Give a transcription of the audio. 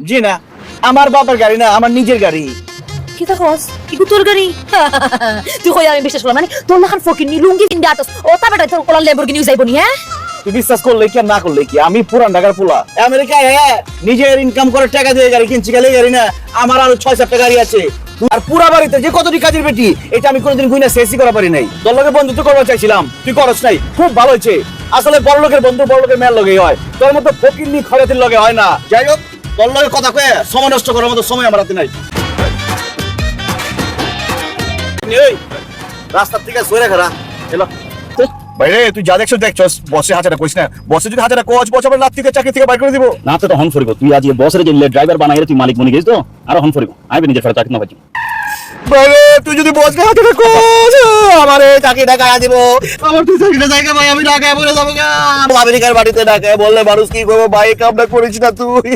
জি না আমার বাবার গাড়ি না আমার নিজের গাড়ি। কি দেখোস ইগু তোর গাড়ি? তুই কই আমি বিশ্বাস করলাম মানে তোর লাখান ফকির নি লুঙ্গি কিনতে আতস। ও তা বেটা তোর কোলা লেম্বরগিনি যাইব নি হ্যাঁ? তুই বিশ্বাস করলে কি না করলে কি? আমি পুরান ঢাকার পোলা। আমেরিকায় হ্যাঁ নিজের ইনকাম করে টাকা দিয়ে গাড়ি কিনছি গেলে গাড়ি না আমার আরও ছয় সাতটা গাড়ি আছে। আর পুরা বাড়িতে যে কতটি কাজের বেটি এটা আমি কোনোদিন গুইনা শেষই করা পারি নাই। তোর লগে বন্ধুত্ব করতে চাইছিলাম তুই করস নাই খুব ভালো হয়েছে। আসলে বড় লোকের বন্ধু বড় লোকের মেয়ের লগে হয়। তোর মতো ফকির নি খরাতির লগে হয় না। যাই হোক তোর লগে কথা কয়ে সময় নষ্ট করার মতো সময় আমার হাতে নাই। এই রাস্তার থেকে সরে খারা এলো। বাইরে তুই যা দেখছ দেখছস বসে হাজারা কইস না। বসে যদি হাজারা কোচ বস আবার রাত থেকে চাকরি থেকে বাইর করে দিব। না তো হন ফরিব। তুই আজ বসরে যে ড্রাইভার বানাই তুই মালিক বনি গেছিস তো? আর হন ফরিব। আইবে নিজের ফেরত চাকরি না পাচ্ছি বাইরে তুই যদি হাজারা কোচ আমারে চাকরিটা কায়া দিব। আমার তুই চাকরিটা জায়গা ভাই আমি ঢাকায় বলে যাব আমেরিকার বাড়িতে ডাকে বললে মানুষ কি করব? ভাই কামটা করিস না তুই।